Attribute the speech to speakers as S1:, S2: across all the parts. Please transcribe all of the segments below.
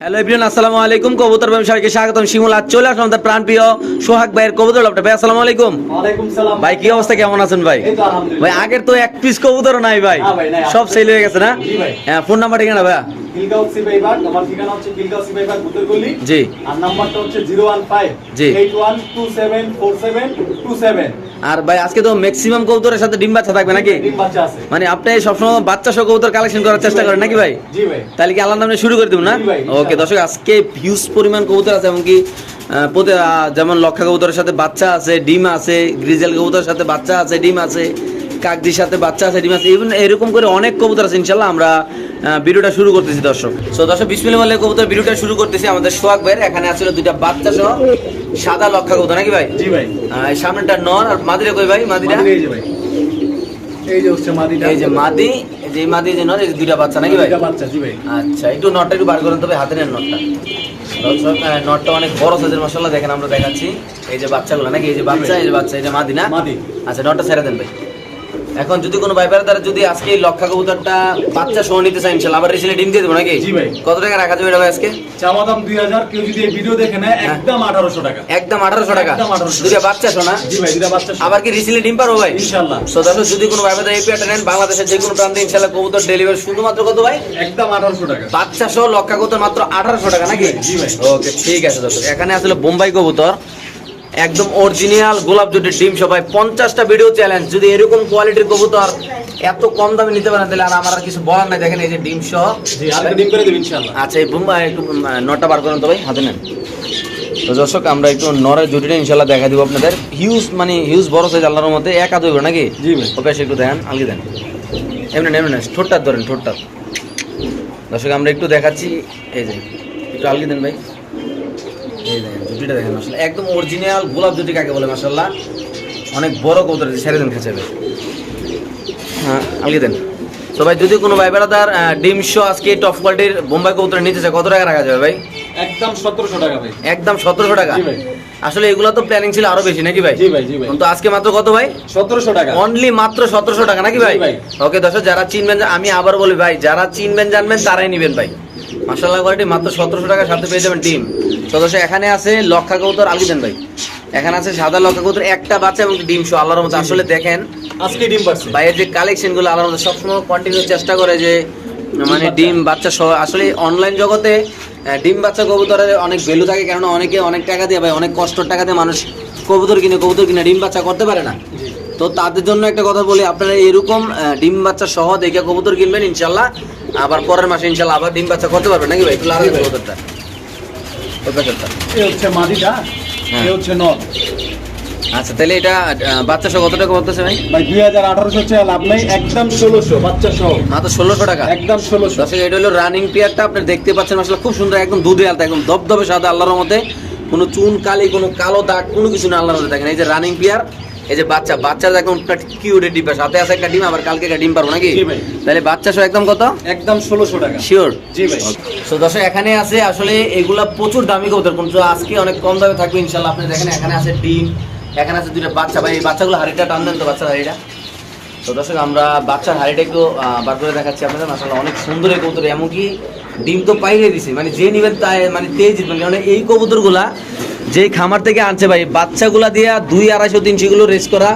S1: Hello everyone আসসালামু আলাইকুম। কবুতর ব্যবসায়ীকে স্বাগতম। শিমুল আজ চলে আসলাম তার প্রাণ প্রিয় সোহাগ ভাইয়ের কবুতর লাভটা ভাই আসসালামু আলাইকুম। ভাই কি অবস্থা? কেমন আছেন ভাই? ভাই আগের তো এক পিস কবুতর নাই ভাই।
S2: ভাই।
S1: সব সেল হয়ে গেছে না?
S2: ভাই।
S1: হ্যাঁ ফোন নাম্বার ঠিকানা ভাইয়া?
S2: খিলগাঁও সিপাহীবাগ আমার ঠিকানা হচ্ছে খিলগাঁও সিপাহীবাগ বুতরগলি
S1: জি।
S2: আর নাম্বারটা হচ্ছে জিরো ওয়ান ফাইভ
S1: জি।
S2: Eight one two seven four seven two seven.
S1: আর ভাই আজকে তো ম্যাক্সিমাম কবুতরের সাথে ডিম বাচ্চা থাকবে নাকি?
S2: ডিম বাচ্চা আছে।
S1: মানে আপনি সবসময় বাচ্চা সহ কবুতর কালেকশন করার চেষ্টা করেন নাকি ভাই?
S2: জি ভাই।
S1: তাহলে কি আল্লাহর নামে শুরু করে দেব না? ওকে। দর্শক আজকে হিউজ পরিমাণ কবুতর আছে এমনকি যেমন লক্ষা কবুতরের সাথে বাচ্চা আছে ডিম আছে গ্রিজেল কবুতরের সাথে বাচ্চা আছে ডিম আছে। কাকদির সাথে বাচ্চা আছে ডিম আছে ইভেন এরকম করে অনেক কবুতর আছে ইনশাল্লাহ আমরা ভিডিওটা শুরু করতেছি দর্শক সো দর্শক বিসমিল্লাহ বলে কবুতর ভিডিওটা শুরু করতেছি আমাদের সোহাগ ভাইয়ের এখানে আসলে দুইটা বাচ্চা সহ সাদা লক্ষা কবুতর নাকি ভাই
S2: জি ভাই
S1: সামনেটা নর আর মাদিরা কই ভাই মাদিরা
S2: মাদিরা এই যে ভাই এই যে হচ্ছে মাদিটা
S1: এই যে মাদি যে মাদি যে নর এই দুইটা বাচ্চা নাকি ভাই
S2: দুইটা বাচ্চা জি ভাই
S1: আচ্ছা একটু নটটা একটু বার করেন তবে হাতে নেন নটটা নটটা অনেক বড় সাইজের মশলা দেখেন আমরা দেখাচ্ছি এই যে বাচ্চাগুলো নাকি এই যে বাচ্চা এই যে বাচ্চা এই যে মাদি না আচ্ছা নটটা ছেড়ে দেন ভাই এখন যদি কোনো ভাইবার দ্বারা যদি আজকে লক্ষা কবুতরটা বাচ্চা সহ নিতে চাই ইনশাল্লাহ। আবার রিসেলে ডিম দিয়ে দেবো নাকি?
S2: জি ভাই।
S1: কত টাকা রাখা যাবে ভাই আজকে?
S2: চাওয়া দাম দুই হাজার কেউ যদি এই ভিডিও দেখে নেয়
S1: হ্যাঁ।
S2: একদম আঠারোশো টাকা।
S1: একদম আঠারোশো টাকা।
S2: একদম 1800
S1: দুইটা বাচ্চা শোনা
S2: জি ভাই দুইটা বাচ্চা
S1: আবার কি রিসেলে ডিম পারব ভাই?
S2: ইনশাল্লাহ।
S1: সো দর্শক যদি কোনো ভাইবার এই পেয়ারটা নেন বাংলাদেশের যে কোনো প্রান্তে ইনশাল্লাহ কবুতর ডেলিভারি শুধুমাত্র কত ভাই?
S2: একদম আঠারোশো টাকা।
S1: বাচ্চা সহ লক্ষা কবুতর মাত্র আঠারোশো টাকা নাকি?
S2: জি ভাই।
S1: ওকে ঠিক আছে দর্শক। এখানে আসলে বোম্বাই কবুতর। একদম অরিজিনাল গোলাপ জুটের ডিম সবাই। পঞ্চাশটা ভিডিও চ্যালেঞ্জ যদি এরকম কোয়ালিটির কবুতর এত কম দামে নিতে পারেন তাহলে আর আমার আর কিছু বলার নাই। দেখেন এই যে ডিম সহ। আচ্ছা এই বোম্বাই একটু নটা বার করেন তো ভাই হাতে নেন। তো দর্শক আমরা একটু নরের জুটিটা ইনশাল্লাহ দেখা দিব আপনাদের। হিউজ মানে হিউজ বড় সাইজ আল্লাহর মধ্যে এক হইব নাকি?
S2: জি ভাই।
S1: ওকে একটু দেন আলগে দেন। এমনি এমনি না ঠোঁটটা ধরেন ঠোঁটটা। দর্শক আমরা একটু দেখাচ্ছি। এই যে একটু আলগে দেন ভাই। এই দেখেন জুটিটা দেখেন মাসাল্লাহ একদম অরিজিনাল গোলাপ জুটি কাকে বলে মাসাল্লাহ অনেক বড় কবুতর ছেড়ে দেন খেঁচে হ্যাঁ দেন। তো ভাই যদি কোনো ভাই বেড়াদার ডিম শো আজকে টপ কোয়ালিটির বোম্বাই কবুতর নিতে চায় কত টাকা রাখা যাবে ভাই?
S2: একদম সতেরোশো টাকা ভাই।
S1: একদম সতেরোশো টাকা? আসলে এগুলো তো প্ল্যানিং ছিল আরও বেশি নাকি ভাই? তো আজকে মাত্র কত ভাই?
S2: সতেরোশো টাকা।
S1: অনলি মাত্র সতেরোশো টাকা নাকি ভাই? ওকে দর্শক যারা চিনবেন আমি আবার বলি ভাই যারা চিনবেন জানবেন তারাই নিবেন ভাই। মাসাল্লাহ কোয়ালিটি মাত্র সতেরোশো টাকার সাথে পেয়ে যাবেন ডিম। দর্শক এখানে আছে লক্ষা কবুতর আলগি দেন ভাই। এখানে আছে সাদা লক্ষা কবুতর একটা বাচ্চা এবং ডিম শো আল্লাহর মতো আসলে দেখেন
S2: আজকে ডিম পাচ্ছি
S1: বাইরের যে কালেকশনগুলো আল্লাহর মতো সবসময় কন্টিনিউ চেষ্টা করে যে মানে ডিম বাচ্চা। সহ। আসলে অনলাইন জগতে ডিম বাচ্চা কবুতরের অনেক ভ্যালু থাকে কেননা অনেকে অনেক টাকা দিয়ে ভাই অনেক কষ্ট টাকা দিয়ে মানুষ কবুতর কিনে কবুতর কিনে ডিম বাচ্চা করতে পারে না। তো তাদের জন্য একটা কথা বলি আপনারা এরকম ডিম বাচ্চা সহ দেখে কবুতর কিনবেন ইনশাল্লাহ আবার পরের মাসে ইনশাল্লাহ আবার ডিম বাচ্চা করতে পারবেন নাকি ভাই? একটু লাগাই ওই প্যাকেটটা।
S2: এ হচ্ছে মাদিটা
S1: হ্যাঁ।
S2: এ হচ্ছে নর
S1: আচ্ছা তাহলে এটা বাচ্চা সহ কত টাকা করতেছে ভাই?
S2: ভাই দুই হাজার আঠারোশো হচ্ছে লাভ নাই একদম ষোলোশো বাচ্চা সহ।
S1: মাত্র ষোলোশো টাকা?
S2: একদম ষোলোশো।
S1: এটা হলো রানিং পেয়ারটা আপনি দেখতে পাচ্ছেন আসলে খুব সুন্দর একদম দুধে আলতা একদম দবদবে সাদা আল্লাহর মধ্যে কোনো চুন কালি কোনো কালো দাগ কোনো কিছু না আল্লাহর মধ্যে দেখেন। এই যে রানিং পেয়ার এই যে বাচ্চা বাচ্চা কিউটের ডিম সাথে আছে একটা ডিম আবার কালকে একটা ডিম পারব নাকি? তাহলে বাচ্চা সহ একদম কত?
S2: একদম ষোলোশো টাকা।
S1: শিওর
S2: জি ভাই।
S1: তো দর্শক এখানে আছে আসলে এগুলা প্রচুর দামি কবুতর কিন্তু আজকে অনেক কম দামে থাকবে ইনশাল্লাহ আপনি দেখেন এখানে আছে ডিম এখানে আছে দুইটা বাচ্চা। ভাই এই বাচ্চাগুলো হাড়িটা টান দেন তো বাচ্চার হাড়িটা। তো দর্শক আমরা বাচ্চার হাড়িটা একটু বার করে দেখাচ্ছি আপনাদের। মাসাল্লাহ অনেক সুন্দর এই কবুতর। এমনকি ডিম তো পাইয়ে দিছে। মানে যে নিবেন তাই মানে তেই জিতবেন। কারণ এই কবুতরগুলা যেই খামার থেকে আনছে ভাই বাচ্চাগুলা দিয়া দুই আড়াইশো তিনশো গুলো রেস করা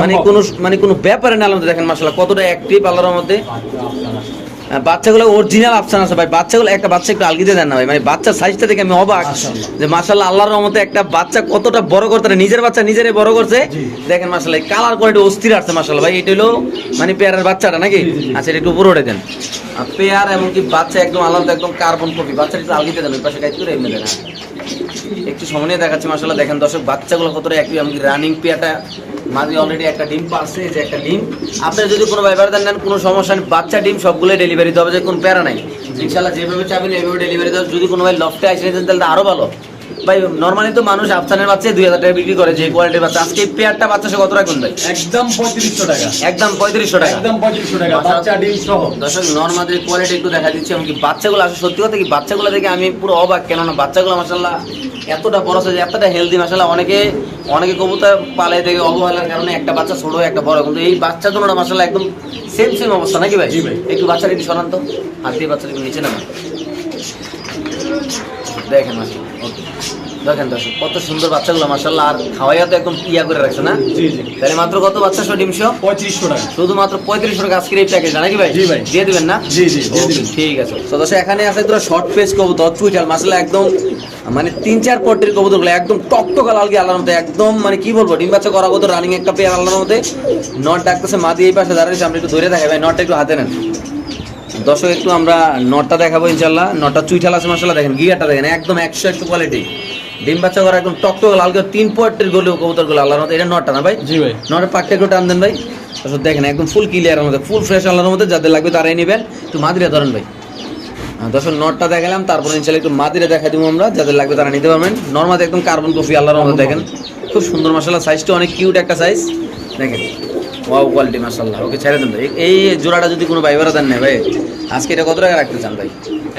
S1: মানে কোনো মানে কোনো ব্যাপারে না আলাদা দেখেন মাসাল্লাহ কতটা অ্যাক্টিভ আল্লাহর মধ্যে বাচ্চাগুলো অরিজিনাল আফসান আছে ভাই। বাচ্চাগুলো একটা বাচ্চা একটু আলগিতে দেন না ভাই। মানে বাচ্চার সাইজটা দেখে আমি অবাক। যে মাশাল্লাহ আল্লাহর রহমতে একটা বাচ্চা কতটা বড় করতে পারে নিজের বাচ্চা নিজেরাই বড় করছে। দেখেন মাশাল্লাহ কালার কোয়ালিটি অস্থির আসছে মাশাল্লাহ ভাই। এটা হলো মানে পেয়ারের বাচ্চাটা নাকি। আচ্ছা এটা একটু উপরে উঠে দেন। আর পেয়ার এমনকি বাচ্চা একদম আলাদা একদম কার্বন কপি বাচ্চাটা একটু আলগিতে দেন ওই পাশে কাজ করে এমনি দেন। হ্যাঁ। একটু সময় নিয়ে দেখাচ্ছি মাশাল্লাহ দেখেন দর্শক বাচ্চাগুলো কতটা একটু এমনকি রানিং পেয়ারটা মাঝে অলরেডি একটা ডিম পারছে যে একটা ডিম। আপনার যদি কোনো ব্যাপার দেন নেন কোনো সমস্যা নেই বাচ্চা ডিম সবগুলো ডেলিভারি দেওয়া যে কোনো প্যারা নাই। ইনশাল্লাহ যেভাবে চাবেন এইভাবে ডেলিভারি দেওয়া যদি কোনো ভাই লফটে আসে দেন তাহলে তো আরও ভালো। ভাই নর্মালি তো মানুষ আফসানের বাচ্চা দুই হাজার টাকা বিক্রি করে যে কোয়ালিটির বাচ্চা। আজকে পেয়ারটা বাচ্চা সে কত রাখুন ভাই?
S2: একদম পঁয়ত্রিশশো টাকা।
S1: একদম পঁয়ত্রিশশো টাকা।
S2: একদম পঁয়ত্রিশশো টাকা বাচ্চা ডিম সহ।
S1: দর্শক নর্মাদের কোয়ালিটি একটু দেখা দিচ্ছি এমনকি বাচ্চাগুলো আসলে সত্যি কথা কি বাচ্চাগুলো দেখে আমি পুরো অবাক। কেননা বাচ্চাগুলো মাসাল্লাহ এতটা বড় সাইজ এতটা হেলদি মাসাল্লাহ অনেকে অনেকে কবুতর পালে দেখে অবহেলার কারণে একটা বাচ্চা ছোট একটা বড়। কিন্তু এই বাচ্চা জন্য মাসাল্লাহ একদম সেম সেম অবস্থা নাকি ভাই। একটু বাচ্চাটা একটু শোনান তো। হাত দিয়ে বাচ্চাটা একটু নিচে নামা। দেখেন মাশাআল্লাহ ওকে দেখেন দর্শক কত সুন্দর বাচ্চাগুলো মাশাআল্লাহ। আর খাওয়াইয়া তো একদম ইয়া করে রাখছে না?
S2: জি জি।
S1: তাহলে মাত্র কত বাচ্চা শো ডিমশো
S2: পঁয়ত্রিশশো টাকা।
S1: শুধুমাত্র পঁয়ত্রিশ টাকা আজকের এই প্যাকেজ নাকি ভাই?
S2: জি ভাই।
S1: দিয়ে দিবেন না?
S2: জি, জি, দিয়ে দিবেন।
S1: ঠিক আছে। তো দর্শক এখানে আছে তোরা শর্ট পেজ কবুতর চুইটাল মাসালা একদম মানে তিন চার পটের কবুতরগুলো একদম টকটকা লাল গিয়ে আল্লাহর মধ্যে একদম মানে কি বলব ডিম বাচ্চা করা কবুতর রানিং একটা পেয়ার আল্লাহর মধ্যে নট ডাকতেছে মা দিয়ে এই পাশে দাঁড়িয়েছে আমরা একটু ধরে দেখাই ভাই নটটা একটু হাতে নেন। দর্শক একটু আমরা নটটা দেখাবো ইনশাল্লাহ নটটা চুইঠাল আছে মাসাল্লাহ দেখেন গিয়াটা দেখেন একদম একশো একশো কোয়ালিটি ডিম বাচ্চা করা একদম টকটকা লাল গিয়ে তিন পটের গলি কবুতরগুলো আল্লাহর মধ্যে এটা নটটা না ভাই?
S2: জি ভাই।
S1: নটের পাকটা একটু টান দেন ভাই। তারপর দেখেন একদম ফুল ক্লিয়ারের মধ্যে ফুল ফ্রেশ আল্লাহর মধ্যে যাদের লাগবে তারাই নেবেন। একটু মাদিরে ধরেন ভাই। দর্শক নটটা দেখালাম তারপর ইনশাল্লাহ একটু মাদিরে দেখা দিব আমরা যাদের লাগবে তারা নিতে পারবেন। নর্মাল একদম কার্বন কফি আল্লাহর মধ্যে দেখেন। খুব সুন্দর মাসাল্লাহ সাইজটা অনেক কিউট একটা সাইজ দেখেন। ওয়াও কোয়ালিটি মাসাল্লাহ ওকে ছেড়ে দেন ভাই। এই জোড়াটা যদি কোনো ভাইবারা দেন না ভাই আজকে এটা কত টাকা রাখতে চান ভাই?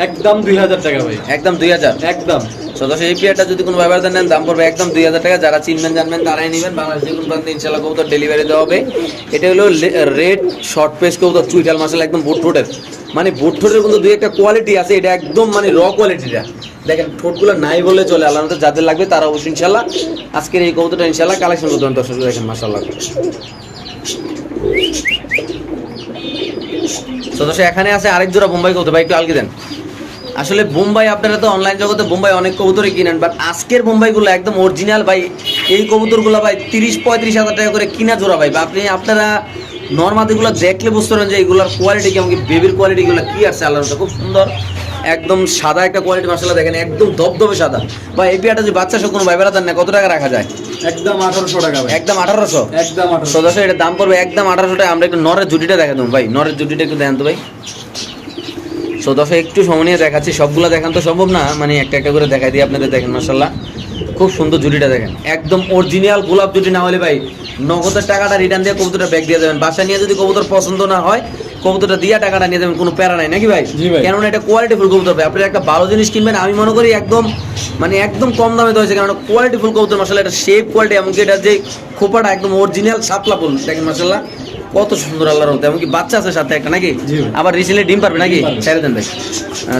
S2: একদম দুই হাজার টাকা ভাই।
S1: একদম দুই হাজার?
S2: একদম।
S1: সদস্য এই পেয়ারটা যদি কোনো ব্যবহার নেন, দাম পড়বে একদম দুই হাজার টাকা। যারা চিনবেন, জানবেন, তারাই নেবেন। বাংলাদেশে কোনো প্রান্তে ইনশাল্লাহ কবুতর ডেলিভারি দেওয়া হবে। এটা হলো রেড শর্ট পেস কবুতর চুইটাল মাসাল একদম বুট ঠোঁটের। মানে বুট ঠোঁটের কিন্তু দুই একটা কোয়ালিটি আছে, এটা একদম মানে র কোয়ালিটিটা দেখেন, ঠোঁটগুলো নাই বলে চলে, আল্লাহ যাদের লাগবে তারা অবশ্যই ইনশাল্লাহ আজকের এই কবুতরটা ইনশাল্লাহ কালেকশন করতে দর্শক, দেখেন মাসাল্লাহ সদস্য এখানে আছে আরেক জোড়া বোম্বাই কবুতর। ভাই, একটু আলগি দেন। আসলে বোম্বাই আপনারা তো অনলাইন জগতে বোম্বাই অনেক কবুতরই কিনেন বাট আজকের বোম্বাইগুলো একদম অরিজিনাল ভাই। এই কবুতরগুলো ভাই তিরিশ পঁয়ত্রিশ হাজার টাকা করে কিনা জোড়া ভাই। বা আপনি আপনারা নর্মাল নর্মাদিগুলো দেখলে বুঝতে পারেন যে এইগুলোর কোয়ালিটি কেমন কি বেবির কোয়ালিটিগুলো কি আছে আল্লাহর খুব সুন্দর। একদম সাদা একটা কোয়ালিটি মাসালা দেখেন একদম ধবধবে সাদা। বা এই পেয়ারটা যদি বাচ্চা সব কোনো ভাইবেরা দেন না কত টাকা রাখা যায়?
S2: একদম আঠারোশো টাকা
S1: একদম আঠারোশো?
S2: একদম আঠারোশো।
S1: এটার দাম পড়বে একদম আঠারোশো টাকা। আমরা একটু নরের জুটিটা দেখা দেবো। ভাই নরের জুটিটা একটু দেখান তো ভাই। সো দশে একটু সময় নিয়ে দেখাচ্ছি। সবগুলো দেখান তো সম্ভব না। মানে একটা একটা করে দেখাই দিই আপনাদের দেখেন মাসাল্লাহ খুব সুন্দর জুটিটা দেখেন। একদম অরিজিনাল গোলাপ জুটি না হলে ভাই নগদের টাকাটা রিটার্ন দিয়ে কবুতরটা ব্যাগ দিয়ে দেবেন। বাসা নিয়ে যদি কবুতর পছন্দ না হয় কবুতরটা দিয়ে টাকাটা নিয়ে দেবেন। কোনো প্যারা নাই নাকি ভাই। কেননা এটা কোয়ালিটি ফুল কবুতর ভাই। আপনি একটা ভালো জিনিস কিনবেন আমি মনে করি একদম মানে একদম কম দামে তো হয়েছে। কারণ কোয়ালিটি ফুল কবুতর মাসাল্লাহ এটা শেপ কোয়ালিটি এমনকি এটা যে খোপাটা একদম অরিজিনাল সাপলা ফুল দেখেন মাসাল্লাহ কত সুন্দর আল্লাহর মতো এমনকি বাচ্চা আছে সাথে একটা নাকি? আবার রিসেন্টলি ডিম পারবে নাকি? ছেড়ে দেন ভাই।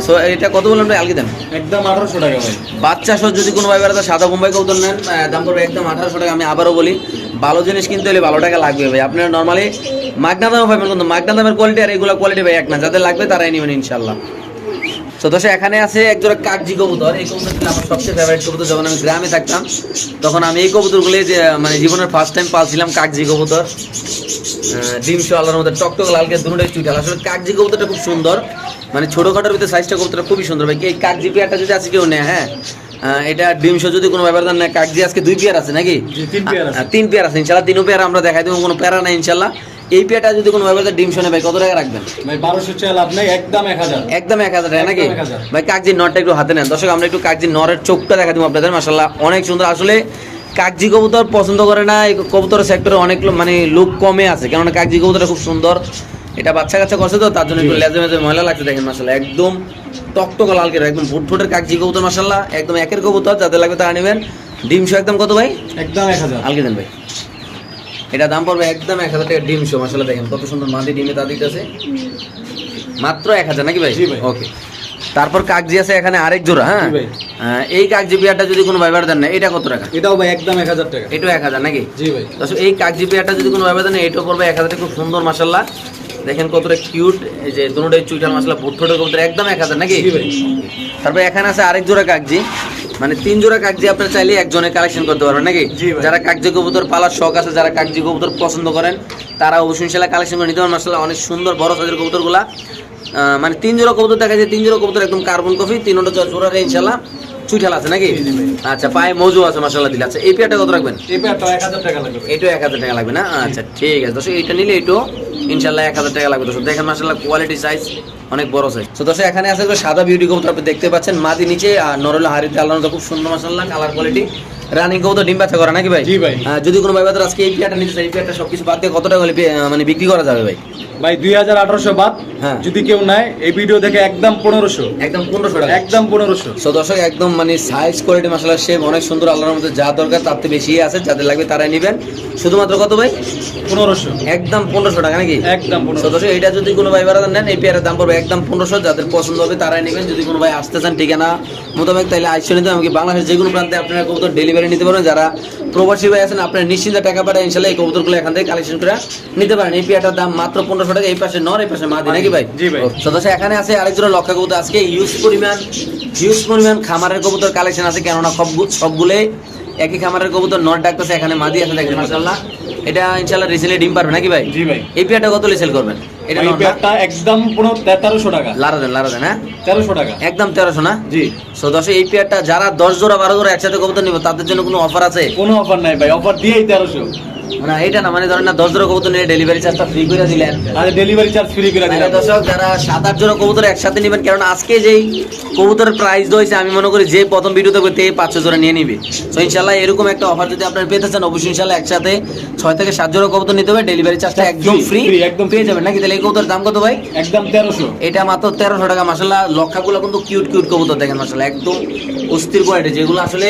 S1: সো এটা কত বললাম ভাই? আলগে দেন।
S2: একদম আঠারোশো টাকা ভাই।
S1: বাচ্চা সহ যদি কোনো ভাই বেড়াতে সাদা বোম্বাই কৌতল নেন দাম পড়বে একদম আঠারোশো টাকা। আমি আবারও বলি ভালো জিনিস কিনতে হলে ভালো টাকা লাগবে ভাই। আপনারা নর্মালি মাগনা দামে পাবেন কিন্তু মাগনা দামের কোয়ালিটি আর এগুলো কোয়ালিটি ভাই এক না। যাদের লাগবে তারাই নেবেন ইনশাল্লাহ তো দোষে এখানে আছে একজোড়া কাকজি কবুতর। এই কবুতর ছিল আমার সবচেয়ে ফেভারিট কবুতর যখন আমি গ্রামে থাকতাম তখন আমি এই কবুতরগুলি যে মানে জীবনের ফার্স্ট টাইম পালছিলাম কাকজি কবুতর। ডিম শো আল্লাহর মধ্যে টকটক লালকে দুটোটাই চুইটাল আসলে কাকজি কবুতরটা খুব সুন্দর। মানে ছোটখাটোর ভিতরে সাইজটা কবুতরটা খুবই সুন্দর। ভাই এই কাকজি পেয়ারটা যদি আজকে কেউ নেয় হ্যাঁ? এটা ডিম শো যদি কোনো ব্যাপার না কাকজি আজকে দুই পেয়ার আছে নাকি?
S2: তিন পেয়ার আছে।
S1: আহ, তিন পেয়ার আছে। ইনশাল্লাহ তিনও পেয়ার আমরা দেখাই দেবো কোনো প্যারা নাই ইনশাল্লাহ এই পেয়ারটা যদি কোনো ব্যাপারে ডিম শোনে ভাই কত টাকা রাখবেন?
S2: ভাই বারোশো চাল আপনি একদম এক হাজার।
S1: একদম এক হাজার টাকা নাকি?
S2: একদম 1000
S1: ভাই কাকজির নটটা একটু হাতে নেন। দর্শক আমরা একটু কাকজির নরের চোখটা দেখা দিব আপনাদের মাসাল্লাহ অনেক সুন্দর। আসলে কাকজি কবুতর পছন্দ করে না এই কবুতর সেক্টরে অনেক মানে লোক কমে আছে। কেননা কাকজি কবুতরটা খুব সুন্দর। এটা বাচ্চা কাচ্চা করছে তো তার জন্য একটু লেজে মেজে ময়লা লাগছে দেখেন মাসাল্লাহ একদম টকটক লাল কেটে একদম ফুট ফুটের কাকজি কবুতর মাসাল্লাহ একদম একের কবুতর যাদের লাগবে তারা নেবেন। ডিম শো একদম কত ভাই?
S2: একদম এক হাজার।
S1: আলকে দেন ভাই। এটা দাম পড়বে একদম এক হাজার টাকা ডিম শো মাসাল্লাহ দেখেন কত সুন্দর মাদি ডিমে তা দিতেছে। মাত্র এক হাজার নাকি ভাই? ওকে তারপর কাগজি আছে এখানে আরেক জোড়া হ্যাঁ? এই কাগজি পেয়ারটা যদি কোনো ব্যবহার দেন না এটা কত টাকা?
S2: এটাও ভাই একদম এক হাজার টাকা।
S1: এটাও এক হাজার নাকি?
S2: জি ভাই।
S1: এই কাগজি পেয়ারটা যদি কোনো ব্যবহার দেন এটাও পড়বে এক হাজার টাকা, খুব সুন্দর মাসাল্লাহ দেখেন কতটা কিউট এই যে দুটোই চুইটাল মশলা ভুট ঠোঁটের কবুতর একদম এক হাজার নাকি?
S2: ভাই।
S1: তারপর এখানে আছে আরেক জোড়া কাগজি মানে তিন জোড়া কাগজি আপনার চাইলে একজনে কালেকশন করতে পারবেন নাকি? যারা কাগজি কবুতর পালার শখ আছে যারা কাগজি কবুতর পছন্দ করেন তারা অবশ্যই ইনশাল্লাহ কালেকশন করে নিতে পারেন মাসাল্লাহ অনেক সুন্দর বড় সাইজের কবুতরগুলা। মানে তিন জোড়া কবুতর দেখা যায় তিন জোড়া কবুতর একদম কার্বন কফি তিনটা জোড়ারে ইনশাল্লাহ চুইঠাল আছে নাকি। আচ্ছা পায়ে মজু আছে মাসাল্লাহ দিলে। আচ্ছা এই পেয়ারটা কত রাখবেন?
S2: পেয়ারটা এক হাজার টাকা লাগবে।
S1: না? আচ্ছা ঠিক আছে। দর্শক এইটা নিলে এইটাও ইনশাল্লাহ এক হাজার টাকা লাগবে। দর্শক দেখেন মাসাল্লাহ কোয়ালিটি সাইজ অনেক বড় সাইজ তো দর্শক এখানে আছে সাদা বিউটি কবুতর আপনি দেখতে পাচ্ছেন। মাদি নিচে আর নরলা হারিতে আল্লাহ খুব সুন্দর মাসাল্লাহ কালার কোয়ালিটি রানিং কবুতর ডিম বাচ্চা করা নাকি ভাই?
S2: জি ভাই।
S1: যদি কোনো ভাই আজকে এই পেয়ারটা নিতে চাই এই পেয়ারটা সবকিছু বাদ দিয়ে কত টাকা হলে মানে বিক্রি করা যাবে ভাই?
S2: ভাই দুই হাজার আঠারোশো বাদ।
S1: হ্যাঁ।
S2: যদি কেউ নেয় এই ভিডিও দেখে একদম পনেরোশো।
S1: একদম পনেরোশো টাকা।
S2: একদম পনেরোশো।
S1: সো দর্শক একদম মানে সাইজ কোয়ালিটি মাসাল্লাহ শেপ অনেক সুন্দর আল্লাহর মধ্যে যা দরকার তার থেকে বেশি আছে যাদের লাগবে তারাই নেবেন। শুধুমাত্র কত ভাই?
S2: পনেরোশো।
S1: একদম পনেরোশো টাকা নাকি?
S2: একদম পনেরোশো।
S1: সদস্য এটা যদি কোনো ভাই বাড়া নেন এই পেয়ারের দাম পড়বে একদম পনেরোশো যাদের পছন্দ হবে তারাই নেবেন। যদি কোনো ভাই আসতে চান ঠিকানা মোতাবেক তাহলে আইসে নিতে। এমনকি বাংলাদেশের যে কোনো প্রান্তে আপনারা কবুতর ডেলিভারি নিতে পারবেন যারা প্রবাসী ভাই আছেন আপনারা নিশ্চিন্তে টাকা পাঠায় ইনশাল্লাহ এই কবুতরগুলো এখান থেকে কালেকশন করে নিতে পারেন। এই পিয়াটার দাম মাত্র পনেরোশো টাকা এই পাশে নর এই পাশে মাদি নাকি ভাই?
S2: ভাই।
S1: সদস্য এখানে আছে আরেকজন লক্ষা কবুতর। আজকে ইউজ পরিমাণ হিউজ পরিমাণ খামারের কবুতর কালেকশন আছে। কেননা সব সবগুলোই একই খামারের কবুতর নট ডাকতেছে এখানে মাদি আছে দেখেন মাশাআল্লাহ। এটা ইনশাআল্লাহ রিসেন্টলি ডিম পারবে নাকি ভাই?
S2: জি ভাই।
S1: এই পেয়ারটা কত রিসেল করবেন? এটা
S2: একদম পুরো টাকা।
S1: লারা দেন লারা দেন হ্যাঁ?
S2: তেরোশো টাকা।
S1: একদম তেরোশো না?
S2: জি।
S1: সো দশ এই যারা দশ জোড়া বারো জোড়া একসাথে কবুতর নিব তাদের জন্য কোনো অফার আছে?
S2: কোনো অফার নাই ভাই অফার দিয়েই তেরোশো।
S1: না এটা না মানে ধরেন না দশ জোড়া কবুতর নিয়ে ডেলিভারি চার্জটা ফ্রি করে দিলেন।
S2: আর ডেলিভারি চার্জ ফ্রি করে
S1: তাহলে
S2: দিলাম।
S1: দর্শক যারা সাত আট জোড়া কবুতর একসাথে নেবেন কারণ আজকে যেই কবুতরের প্রাইস রয়েছে আমি মনে করি যে প্রথম ভিডিও দেখবে তে পাঁচশো জোড়া নিয়ে নিবে। তো ইনশাল্লাহ এরকম একটা অফার যদি আপনারা পেতে চান অবশ্যই ইনশাল্লাহ একসাথে ছয় থেকে সাত জোড়া কবুতর নিতে হবে ডেলিভারি চার্জটা একদম ফ্রি
S2: একদম
S1: পেয়ে যাবেন। নাকি তাহলে এই কবুতরের দাম কত ভাই?
S2: একদম তেরোশো।
S1: এটা মাত্র তেরোশো টাকা মাসাল্লাহ লক্ষাগুলো কিন্তু কিউট কিউট কবুতর দেখেন মাসাল্লাহ একদম অস্থির কোয়ালিটি যেগুলো আসলে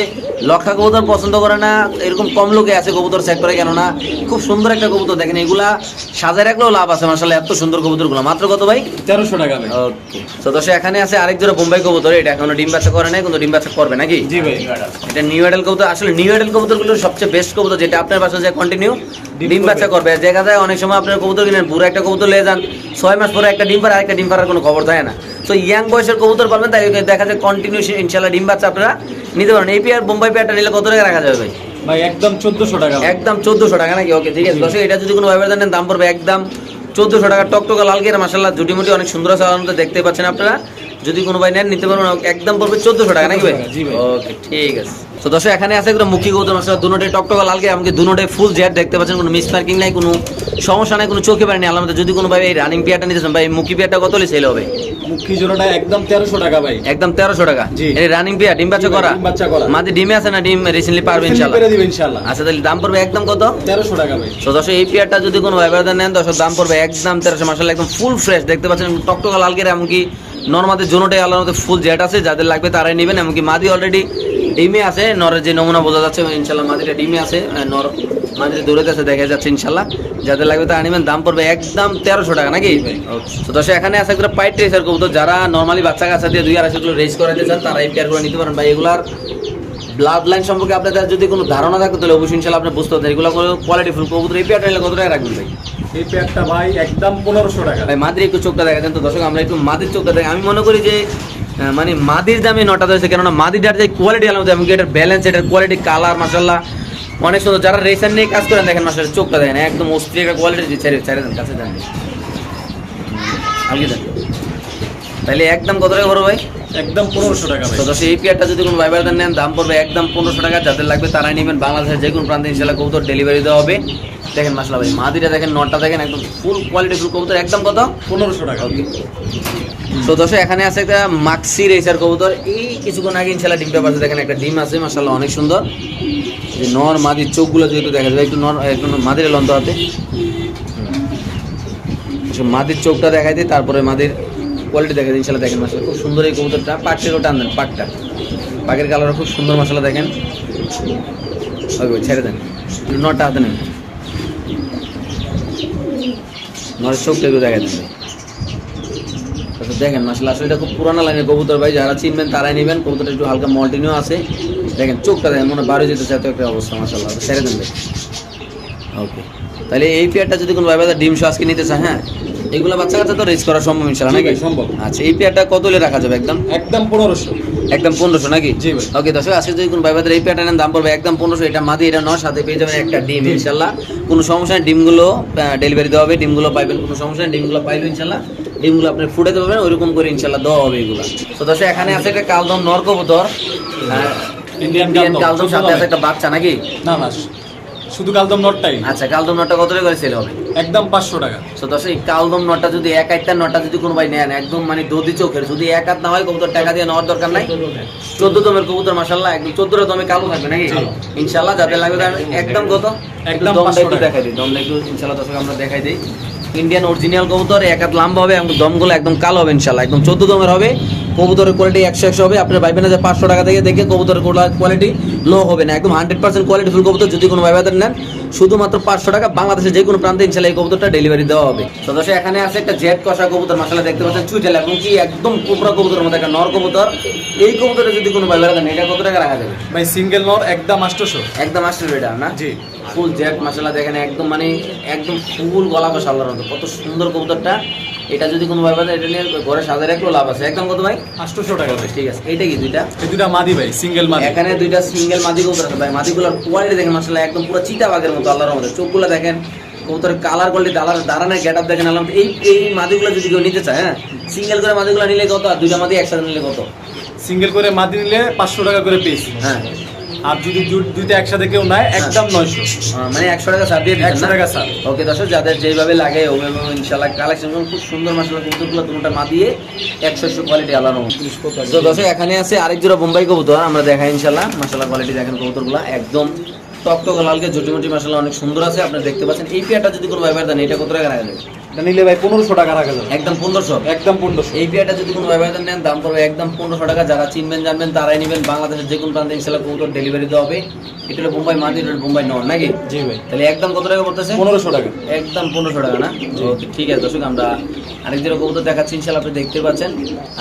S1: লক্ষা কবুতর পছন্দ করে না এরকম কম লোকে আছে কবুতর সেক্টরে কেননা খুব সুন্দর একটা কবুতর দেখেন এগুলা সাজায় রাখলেও লাভ আছে মাসাল্লাহ এত সুন্দর কবুতরগুলো। মাত্র কত ভাই?
S2: তেরোশো টাকা
S1: ওকে। তো এখানে আছে আরেক জোড়া বোম্বাই কবুতর এটা এখনও ডিম বাচ্চা করে নাই কিন্তু ডিম বাচ্চা করবে নাকি?
S2: জি ভাই।
S1: এটা নিউ এডেল কবুতর আসলে নিউ এডেল কবুতরগুলো সবচেয়ে বেস্ট কবুতর যেটা আপনার বাসায় যে কন্টিনিউ
S2: ডিম
S1: ডিম বাচ্চা করবে। দেখা যায় অনেক সময় আপনার কবুতর কিনেন পুরো একটা কবুতর নিয়ে যান ছয় মাস পরে একটা ডিম পারে আরেকটা ডিম পারার কোনো খবর থাকে না। তো ইয়াং বয়সের কবুতর পাবেন তাই দেখা যায় কন্টিনিউ ইনশাল্লাহ ডিম বাচ্চা আপনারা নিতে পারেন। এই পেয়ার বোম্বাই পেয়ারটা নিলে কত টাকা রাখা যাবে ভাই?
S2: ভাই একদম চোদ্দশো টাকা
S1: একদম চোদ্দশো টাকা নাকি? ওকে ঠিক আছে। দর্শক এটা যদি কোনো ভাইবার দেন দাম পড়বে একদম চোদ্দশো টাকা। টকটকা লাল গিয়ে মাসাল্লাহ জুটি মুটি অনেক সুন্দর সাধারণত দেখতে পাচ্ছেন আপনারা। যদি কোনো ভাই নেন নিতে পারবেন। একদম পড়বে চোদ্দশো টাকা নাকি ভাই?
S2: 1400 টাকা, জি ভাই।
S1: ওকে ঠিক আছে। তো দর্শক এখানে আছে একদম মুখী গৌতম মাসাল্লাহ দুটোটে টকটকা লাল গিয়ে আমাকে দুটোটে ফুল জেট দেখতে পাচ্ছেন। কোনো মিস মার্কিং নাই কোনো সমস্যা নাই কোনো চোখে পারেনি আলাদা যদি কোনো ভাই এই রানিং পেয়ারটা নিতে চান ভাই মুখী পেয়ারটা কত সেল হবে?
S2: মুখী জোড়াটা একদম তেরোশো টাকা ভাই।
S1: একদম তেরোশো টাকা?
S2: জি।
S1: এই রানিং পেয়ার ডিম বাচ্চা করা?
S2: বাচ্চা করা।
S1: মাঝে ডিমে আছে না ডিম? রিসেন্টলি পারবে ইনশাল্লাহ আচ্ছা তাহলে দাম পড়বে একদম কত?
S2: তেরোশো টাকা ভাই।
S1: তো দর্শক এই পেয়ারটা যদি কোনো ব্যবহার নেন দর্শক দাম পড়বে একদম তেরোশো মাসাল একদম ফুল ফ্রেশ দেখতে পাচ্ছেন টকটকা লাল গেরে এমনকি নর্মাদের জোনোটাই আলার মধ্যে ফুল জেট আছে যাদের লাগবে তারাই নেবেন এমনকি মাদি অলরেডি ডিমে আছে নরের যে নমুনা বোঝা যাচ্ছে ইনশাল্লাহ মাদিটা ডিমে আছে নর মাদিটা দূরে আছে দেখা যাচ্ছে ইনশাল্লাহ যাদের লাগবে তারা নেবেন দাম পড়বে একদম তেরোশো টাকা নাকি? তো দর্শক এখানে আছে একটা পাইট রেসার কবুতর যারা নর্মালি বাচ্চা কাচ্চা দিয়ে দুই আড়াইশো কিলো রেস করাতে চান তারা এই পেয়ার করে নিতে পারেন। বা এগুলার ব্লাড লাইন সম্পর্কে আপনাদের যদি কোনো ধারণা থাকে তাহলে অবশ্যই ইনশাল্লাহ আপনি বুঝতে পারতেন এগুলো কোয়ালিটি ফুল কবুতর এই পেয়ারটা নিলে কত টাকা রাখবেন ভাই?
S2: এই প্যাকটা ভাই একদম পনেরোশো টাকা।
S1: ভাই মাদির একটু চোখটা দেখা দেন তো দর্শক আমরা একটু মাদির চোখটা দেখি আমি মনে করি যে মানে মাদির দামে নটা ধরেছে কেননা মাদির মাদিটার যে কোয়ালিটি আলাদা এমনকি এটার ব্যালেন্স এটার কোয়ালিটি কালার মাসাল্লাহ অনেক সুন্দর। যারা রেসার নিয়ে কাজ করেন দেখেন মাসাল চোখটা দেখেন একদম অস্থির একটা কোয়ালিটি ছেড়ে ছেড়ে দেন কাছে দেন। দেন। তাহলে একদম কত টাকা বড় ভাই?
S2: একদম পনেরোশো টাকা ভাই।
S1: তো দর্শক এই পেয়ারটা যদি কোনো ভাইবার নেন দাম পড়বে একদম পনেরোশো টাকা। যাদের লাগবে তারাই নেবেন। বাংলাদেশের যে কোনো প্রান্তে ইনশাল্লাহ কবুতর ডেলিভারি দেওয়া হবে। দেখেন মাসলা ভাই মাদিটা দেখেন নটা দেখেন একদম ফুল কোয়ালিটি ফুল কবুতর। একদম কত?
S2: পনেরোশো টাকা।
S1: ওকে তো দর্শক এখানে আছে একটা মাক্সি রেসার কবুতর। এই কিছুক্ষণ আগে ইনশাল্লাহ ডিমটা পাশে দেখেন একটা ডিম আছে মাসাল্লাহ অনেক সুন্দর। যে নর মাদির চোখগুলো যেহেতু দেখা যাবে একটু নর একটু মাদির লন্ত হাতে। মাদির চোখটা দেখাই দিই তারপরে মাদির কোয়ালিটি দেখেন ইনশাল্লাহ দেখেন মাসাল্লাহ খুব সুন্দর এই কবুতরটা। পাকেরও টান দেন পাকটা পাকের কালারও খুব সুন্দর মশলা দেখেন। ওকে ছেড়ে দেন। নটা হাতে নেন। নরের চোখটা একটু দেখা দেন। আচ্ছা দেখেন মাসাল্লাহ আসলে এটা খুব পুরানো লাইনের কবুতর ভাই, যারা চিনবেন তারাই নেবেন। কবুতরটা একটু হালকা মল্টিনিও আছে। দেখেন, চোখটা দেখেন, মনে বারো যেতে এত একটা অবস্থা মাসাল্লাহ ছেড়ে দেন ওকে। তাহলে এই পেয়ারটা যদি কোনো ভাই ডিম আজকে নিতে চায় হ্যাঁ এগুলো বাচ্চা কাচ্চা তো রেজ করা সম্ভব ইনশাল্লাহ
S2: জি
S1: নাকি?
S2: সম্ভব।
S1: আচ্ছা এই পেয়ারটা কত হলে রাখা যাবে একদম?
S2: একদম পনেরোশো।
S1: একদম পনেরোশো নাকি? ওকে দর্শক আজকে যদি কোনো ভাইবাদের এই পেয়ারটা নেন দাম পড়বে একদম পনেরোশো এটা মাদি এটা নয় সাথে পেয়ে যাবেন একটা ডিম ইনশাল্লাহ কোনো সমস্যা নেই ডিমগুলো ডেলিভারি দেওয়া হবে ডিমগুলো পাইবেন কোনো সমস্যা নেই ডিমগুলো পাইবেন ইনশাল্লাহ ডিমগুলো আপনি ফুটাতে পারবেন ওইরকম করে ইনশাল্লাহ দেওয়া হবে এগুলো। তো দর্শক এখানে আছে একটা কালদম নর কবুতর
S2: ইন্ডিয়ান কালদম।
S1: সাথে আছে একটা বাচ্চা নাকি?
S2: না না। শুধু কালদম নটটাই?
S1: আচ্ছা কালদম নটটা কত করে সেল হবে?
S2: একদম পাঁচশো টাকা।
S1: তো দর্শক এই কালদম নটটা যদি এক আটটার নটটা যদি কোনো ভাই নেন একদম মানে দদি চোখের যদি এক হাত না হয় কবুতর টাকা দিয়ে নেওয়ার দরকার নাই। চোদ্দ দমের। কবুতর মাসাল্লাহ একদম চোদ্দটা দমে কালো থাকবে নাকি? ইনশাল্লাহ যাদের লাগবে একদম কত?
S2: একদম
S1: দমটা একটু দেখাই দিই দমটা একটু ইনশাল্লাহ দর্শক আমরা দেখাই দিই। ইন্ডিয়ান অরিজিনাল কবুতর এক হাত লম্বা হবে এবং দমগুলো একদম কালো হবে ইনশাল্লাহ একদম চোদ্দ দমের হবে। কবুতরের কোয়ালিটি একশো একশো হবে। আপনার ভাইবেন যে পাঁচশো টাকা থেকে দেখে কবুতরের কোয়ালিটি লো হবে না। একদম হান্ড্রেড পার্সেন্ট কোয়ালিটি ফুল কবুতর যদি কোনো ভাইবাদের নেন শুধুমাত্র পাঁচশো টাকা বাংলাদেশের যে কোনো প্রান্তে ইনশাল্লাহ এই কবুতরটা ডেলিভারি দেওয়া হবে। তো দর্শক এখানে আছে একটা জেট কষা কবুতর মাসালা দেখতে পাচ্ছেন চুইটাল এবং কি একদম কোবরা কবুতরের মধ্যে একটা নর কবুতর। এই কবুতরে যদি কোনো ভাই দেন এটা কত টাকা রাখা যাবে?
S2: ভাই সিঙ্গেল নর একদম আষ্টশো
S1: একদম আসছে এটা না?
S2: জি।
S1: ফুল জেট মাসালা দেখেন একদম মানে একদম ফুল গলা কষা আল্লাহর মতো কত সুন্দর কবুতরটা। এটা যদি কোনো ভাই এটা নিয়ে ঘরে সাজা রাখলেও লাভ আছে। একদম কত ভাই?
S2: আষ্টশো টাকা ভাই।
S1: ঠিক আছে এইটা কি দুইটা?
S2: এই দুটা মাদি ভাই সিঙ্গেল মাদি।
S1: এখানে দুইটা সিঙ্গেল মাদি কবুতর আছে ভাই। মাদিগুলোর কোয়ালিটি দেখেন মাসাল্লাহ একদম পুরো চিতা বাঘের মতো আল্লাহর মতো চোখগুলো দেখেন কবুতরের কালার কোয়ালিটি দালার দাঁড়ানোর গেট আপ দেখেন আল্লাহ এই এই মাদিগুলো যদি কেউ নিতে চায় হ্যাঁ? সিঙ্গেল করে মাদিগুলো নিলে কত আর দুইটা মাদি একসাথে নিলে কত?
S2: সিঙ্গেল করে মাদি নিলে পাঁচশো টাকা করে পিস
S1: হ্যাঁ।
S2: আর যদি দু- দুইটা একসাথে কেউ নেয় একদম নয়শো।
S1: মানে একশো টাকা ছাড় দিয়ে
S2: একশো টাকা ছাড়।
S1: ওকে দর্শক যাদের যেইভাবে লাগে ওইভাবে ইনশাল্লাহ কালেকশন খুব সুন্দর মাসাল্লাহ কবুতরগুলো দুটোটা মা দিয়ে একশো একশো কোয়ালিটি আলাদা তো দর্শক এখানে আছে আরেক জোড়া বোম্বাই কবুতর আমরা দেখাই ইনশাল্লাহ মাসাল্লাহ কোয়ালিটি দেখেন কবুতরগুলো একদম টকটক লালকে জটিমটি মাসাল্লাহ অনেক সুন্দর আছে আপনারা দেখতে পাচ্ছেন। এই পেয়ারটা যদি কোনো ব্যাপার দেন এটা কত টাকা রাখা যাবে?
S2: নিলে ভাই পনেরোশো টাকা রাখা যাবে।
S1: একদম পনেরোশো?
S2: একদম পনেরোশো।
S1: এই পেয়ারটা যদি কোনো ব্যবহার নেন দাম পড়বে একদম পনেরোশো টাকা যারা চিনবেন জানবেন তারাই নেবেন। বাংলাদেশের যে কোনো প্রান্তে ইনশাল্লাহ কবুতর ডেলিভারি দেওয়া হবে। এটা হলো মুম্বাই মাদি এটা হলো মুম্বাই নন নাকি?
S2: জি ভাই।
S1: তাহলে একদম কত টাকা পড়তেছে?
S2: পনেরোশো টাকা।
S1: একদম পনেরোশো টাকা না? ওকে ঠিক আছে দর্শক আমরা আরেক কবুতর দেখাচ্ছি ইনশাল্লাহ আপনি দেখতে পাচ্ছেন।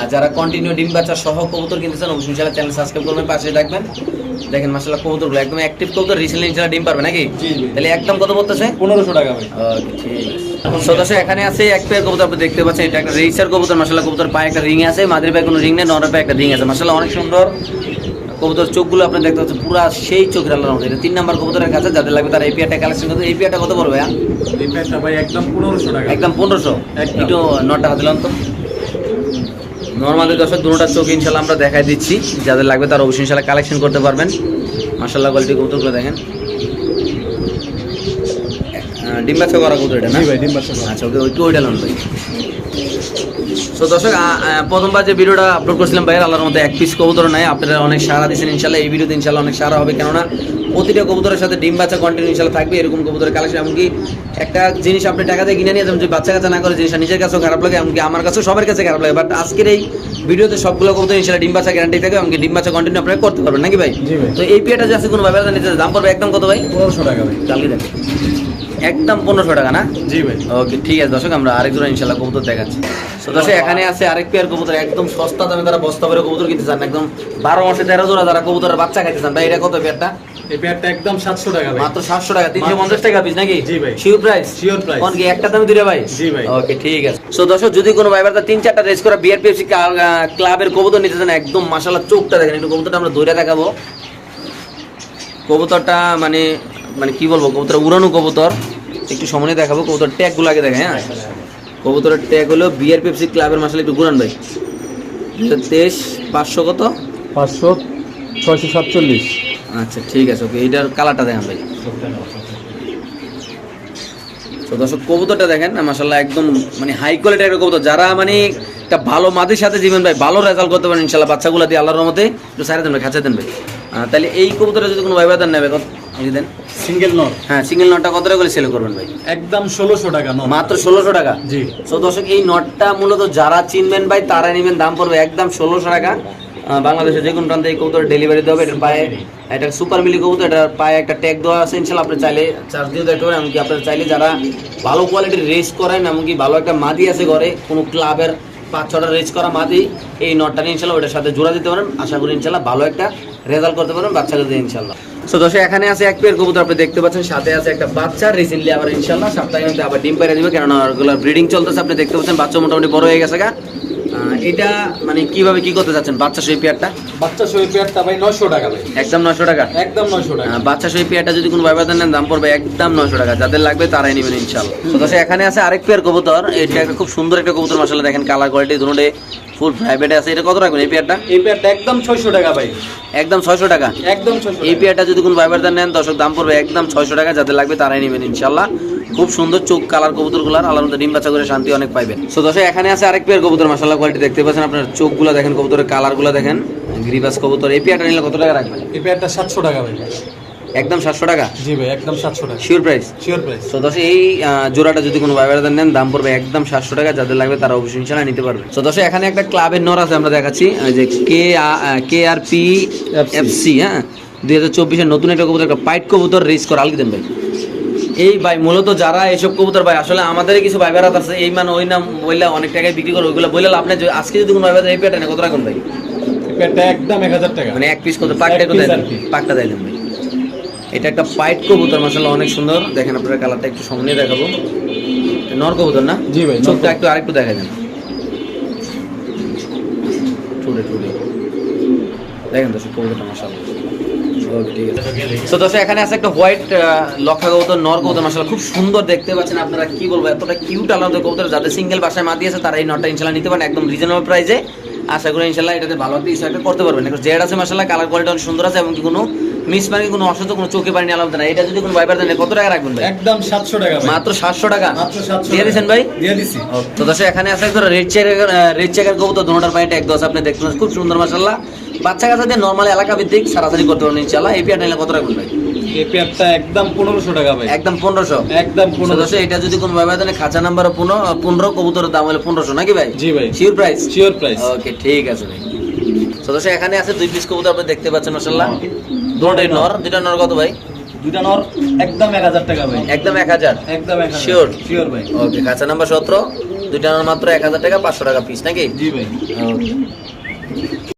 S1: আর যারা কন্টিনিউ ডিম বাচ্চা সহ কবুতর কিনতে চান অবশ্যই ইনশাল্লাহ চ্যানেল সাবস্ক্রাইব করবেন পাশে রাখবেন দেখেন মাসাল্লাহ কবুতরগুলো একদম অ্যাক্টিভ কবুতর রিসেন্টলি ইনশাল্লাহ ডিম পারবে নাকি। তাহলে একদম কত পড়তেছে?
S2: পনেরোশো টাকা ভাই।
S1: ওকে ঠিক আছে। সদস্য এখানে আছে এক পেয়ার কবুতর আপনি দেখতে পাচ্ছেন এটা একটা রেসার কবুতর মাসাল্লাহ কবুতর পায়ে একটা রিং আছে মাদের পায়ে কোনো রিং নেই নরের পায়ে একটা রিং আছে মাসাল্লাহ অনেক সুন্দর। কবুতর চোখগুলো আপনি দেখতে পাচ্ছেন পুরো সেই চোখের আল্লাহ রহমতে। এটা তিন নাম্বার কবুতরের কাছে যাদের লাগবে তারা এই পেয়ারটা কালেকশন করতে এই পেয়ারটা কত পড়বে হ্যাঁ?
S2: একদম পনেরোশো টাকা।
S1: একদম পনেরোশো? একটু নটা হাতে তো। নর্মালি দর্শক দুটোটা চোখ ইনশাল্লাহ আমরা দেখাই দিচ্ছি। যাদের লাগবে তারা অবশ্যই ইনশাল্লাহ কালেকশন করতে পারবেন। মাসাল্লাহ কোয়ালিটি কবুতরগুলো দেখেন। ডিম করা কবুতর এটা না?
S2: ভাই ডিম বাচ্চা
S1: আচ্ছা ওকে একটু ওইটা লোন ভাই। তো দর্শক প্রথমবার যে ভিডিওটা আপলোড করছিলাম ভাইয়ের আল্লাহর মধ্যে এক পিস কবুতর নাই। আপনারা অনেক সারা দিয়েছেন ইনশাল্লাহ এই ভিডিওতে ইনশাল্লাহ অনেক সারা হবে। কেননা প্রতিটা কবুতরের সাথে ডিম বাচ্চা কন্টিনিউ ইনশাল্লাহ থাকবে এরকম কবুতরের কালেকশন এমনকি একটা জিনিস আপনি টাকা দিয়ে কিনে নিয়ে যাবেন যে বাচ্চা কাচ্চা না করে জিনিসটা নিজের কাছেও খারাপ লাগে এমনকি আমার কাছেও সবার কাছে খারাপ লাগে। বাট আজকের এই ভিডিওতে সবগুলো কবুতর ইনশাল্লাহ ডিম বাচ্চা গ্যারান্টি থাকে এমনকি ডিম বাচ্চা কন্টিনিউ আপনারা করতে পারবেন নাকি ভাই? তো এই পিয়াটা যে আছে কোনো ব্যাপার নিতে দাম পড়বে একদম কত ভাই?
S2: পনেরোশো টাকা ভাই।
S1: কালকে দেখো। একদম পনেরোশো টাকা না?
S2: জি ভাই।
S1: ওকে ঠিক আছে দর্শক আমরা আরেক জোড়া ইনশাল্লাহ কবুতর দেখাচ্ছি। তো দর্শক এখানে আছে আরেক পেয়ার কবুতর একদম সস্তা দামে তারা বস্তা করে কবুতর কিনতে চান একদম বারো মাসে তেরো জোড়া যারা কবুতরের বাচ্চা খাইতে চান ভাই এটা কত পেয়ারটা
S2: এই প্যান্টটা একদম সাতশো টাকা ভাই।
S1: মাত্র সাতশো টাকা তিনশো পঞ্চাশ টাকা পিস নাকি?
S2: জি ভাই।
S1: Sure price
S2: Sure price।
S1: কোন কি একটা দামে দিলে ভাই?
S2: জি ভাই।
S1: ওকে ঠিক আছে। সো দর্শক যদি কোনো ভাইবার তিন চারটা রেস করা বিআরপিএফসি ক্লাবের কবুতর নিতে চান একদম চোখটা দেখেন একটু কবুতরটা আমরা ধরে দেখাবো। কবুতরটা মানে মানে কি বলব কবুতর উড়ানো কবুতর। একটু সময় দেখাবো। কবুতর ট্যাগ ট্যাগগুলো আগে দেখে হ্যাঁ? কবুতরের ট্যাগ হলো বিআরপিএফসি ক্লাবের মাসাল একটু ঘুরান ভাই। তেইশ পাঁচশো কত?
S2: পাঁচশো ছয়শো সাতচল্লিশ।
S1: আচ্ছা ঠিক আছে ওকে এইটার কালারটা দেখান ভাই। তো দর্শক কবুতরটা দেখেন না মাসাল্লাহ একদম মানে হাই কোয়ালিটির একটা কবুতর। যারা মানে একটা ভালো মাদের সাথে জীবন ভাই ভালো রেজাল্ট করতে পারেন ইনশাল্লাহ বাচ্চাগুলো দিয়ে আল্লাহর মতে একটু সাইরে দেন ভাই খাঁচা দেন ভাই। তাহলে এই কবুতরে যদি কোনো ভাইবাদার নেবে এই দেন।
S2: সিঙ্গেল নর
S1: হ্যাঁ সিঙ্গেল নটটা কত টাকা করে সেল করবেন ভাই?
S2: একদম ষোলোশো টাকা
S1: মাত্র ষোলোশো টাকা?
S2: জি।
S1: সো দর্শক এই নটটা মূলত যারা চিনবেন ভাই তারা নেবেন দাম পড়বে একদম ষোলোশো টাকা। বাংলাদেশে যে কোনো প্রান্তে এই কবুতর ডেলিভারি দেবে এটার পায়ে এটা সুপার মিলি কবুতর এটার পায়ে একটা ট্যাগ দেওয়া আছে। ইনশাল্লাহ আপনি চাইলে চার্জ দিয়েও দেখতে পারেন। এমনকি আপনারা চাইলে যারা ভালো কোয়ালিটির রেস করেন এমনকি ভালো একটা মাদি আছে ঘরে কোনো ক্লাবের পাঁচ ছটা রেস করা মাদি এই নটটা নিয়ে ইনশাল্লাহ ওটার সাথে জোড়া দিতে পারেন। আশা করি ইনশাল্লাহ ভালো একটা রেজাল্ট করতে পারেন বাচ্চাকে দিয়ে ইনশাল্লাহ। সো দর্শক এখানে আছে এক পেয়ার কবুতর আপনি দেখতে পাচ্ছেন সাথে আছে একটা বাচ্চা রিসেন্টলি আবার ইনশাল্লাহ সপ্তাহে মধ্যে আবার ডিম পেরে দিবে কেননা ব্রিডিং চলতেছে আপনি দেখতে পাচ্ছেন বাচ্চা মোটামুটি বড় হয়ে গেছে গা। এটা মানে কীভাবে কি করতে চাচ্ছেন বাচ্চা সেই পেয়ারটা
S2: বাচ্চা সই পেয়ারটা ভাই নয়শো টাকা ভাই।
S1: একদম নশো টাকা?
S2: একদম নয়শো টাকা।
S1: বাচ্চা সেই পেয়ারটা যদি কোনো নেন দাম পড়বে একদম নশো টাকা। যাদের লাগবে তারাই নেবেন ইনশাল্লাহ তো দর্শক এখানে আছে আরেক পেয়ার কবুতর এটা একটা খুব সুন্দর একটা কবুতর মাসাল্লাহ দেখেন কালার কোয়ালিটি দুটোতে ফুল প্রাইভেট আছে। এটা কত রাখবেন এই পেয়ারটা
S2: এই পেয়ারটা একদম ছয়শো টাকা ভাই।
S1: একদম ছয়শো টাকা?
S2: একদম ছয়শো
S1: এই পেয়ারটা যদি কোনো ব্যবধান নেন দর্শক দাম পড়বে একদম ছয়শো টাকা। যাদের লাগবে তারাই নেবেন ইনশাল্লাহ খুব সুন্দর চোখ কালার কবুতরগুলার আলাদা ডিম বাচ্চা করে শান্তি অনেক পাইবেন। সো দর্শক এখানে আছে আরেক পেয়ার কবুতর মাসাল্লাহ কোয়ালিটি দেখতে পাচ্ছেন আপনার। চোখগুলো দেখেন কবুতরের কালারগুলো দেখেন। গ্রিবাস কবুতর এই পেয়ারটা নিলে কত টাকা রাখবেন?
S2: এই পেয়ারটা সাতশো টাকা ভাই।
S1: একদম সাতশো টাকা?
S2: জি ভাই একদম সাতশো টাকা।
S1: Sure price
S2: sure price
S1: so দর্শক এই জোড়াটা যদি কোনো ব্যবধান নেন দাম পড়বে একদম সাতশো টাকা যাদের লাগবে তারা অবশ্যই ইনশাল্লাহ নিতে পারবে। সো দর্শক এখানে একটা ক্লাবের নর আছে আমরা দেখাচ্ছি যে K K R P F C হ্যাঁ? দুই হাজার চব্বিশের নতুন একটা কবুতর একটা পাইট কবুতর রেস করা আলগি দেন ভাই। এই ভাই মূলত যারা এসব কবুতর ভাই আসলে আমাদের কিছু ভাই বেড়াত আছে এই মানে ওই নাম বললে অনেক টাকায় বিক্রি করে ওইগুলো বললে আপনি আজকে যদি কোনো ভাই এই পেটা কত রাখুন ভাই?
S2: একদম এক হাজার টাকা।
S1: মানে এক পিস কত পাকটা। পাকটা দেয় ভাই। এটা একটা পাইট কবুতর মাসাল্লাহ অনেক সুন্দর। দেখেন আপনার কালারটা একটু সামনে দেখাবো। নর কবুতর না?
S2: জি ভাই,
S1: চোখটা। একটু আরেকটু দেখা দেন। টুরে দেখেন দর্শক কবুতরটা মাসাল্লাহ এখানে আছে একটা হোয়াইট লক্ষা কবুতর নর কবুতর মাসাল্লাহ খুব সুন্দর দেখতে পাচ্ছেন আপনারা কি বলব এতটা কিউট আলাদা কবুতর যাদের সিঙ্গেল বাসায় মাতি আছে তারা এই নটটা ইনশাল্লাহ নিতে পারেন একদম রিজনেবল প্রাইসে আশা করি ইনশাল্লাহ এটাতে ভালো একটা ইস্যু একটা করতে পারবেন। জেড আছে মাসাল্লাহ কালার কোয়ালিটি অনেক সুন্দর আছে এবং কি কোনো মিস মানে কোনো অসুস্থ কোনো চোখে পানি আলাদা না এটা যদি কোনো ভাইবার দেন কত টাকা রাখবেন ভাই?
S2: একদম সাতশো টাকা
S1: মাত্র সাতশো টাকা?
S2: মাত্র সাতশো
S1: দিয়ে দিয়েছেন ভাই?
S2: দিয়ে দিছি।
S1: তো দর্শক এখানে আছে একটা রেড চেকের রেড চেকের কবুতর। দোনোটার পানিটা এক দশ আপনি দেখতে পাচ্ছেন খুব সুন্দর মাসাল্লাহ বাচ্চা কাচ্চা দিয়ে নর্মাল এলাকা ভিত্তিক সারাসারি করতে পারবেন ইনশাল্লাহ এই পিয়াটা কত রাখবেন ভাই?
S2: এই পেয়ারটা একদম পনেরোশো টাকা ভাই।
S1: একদম
S2: একদম
S1: দর্শক এটা যদি কোনো ভাইবা দেন খাঁচা নাম্বার কবুতরের দাম হলে নাকি ভাই?
S2: জি ভাই।
S1: Sure price
S2: sure price
S1: okay ঠিক আছে ভাই। তো দর্শক এখানে আছে দুই পিস কবুতর আপনি দেখতে পাচ্ছেন দুটোই নর দুটা নর কত ভাই?
S2: দুটা নর একদম টাকা ভাই।
S1: একদম এক হাজার?
S2: একদম এক
S1: Sure?
S2: শিওর ভাই।
S1: ওকে খাঁচা নাম্বার দুইটা নর মাত্র এক হাজার টাকা পাঁচশো টাকা পিস নাকি?
S2: জি ভাই।
S1: ওকে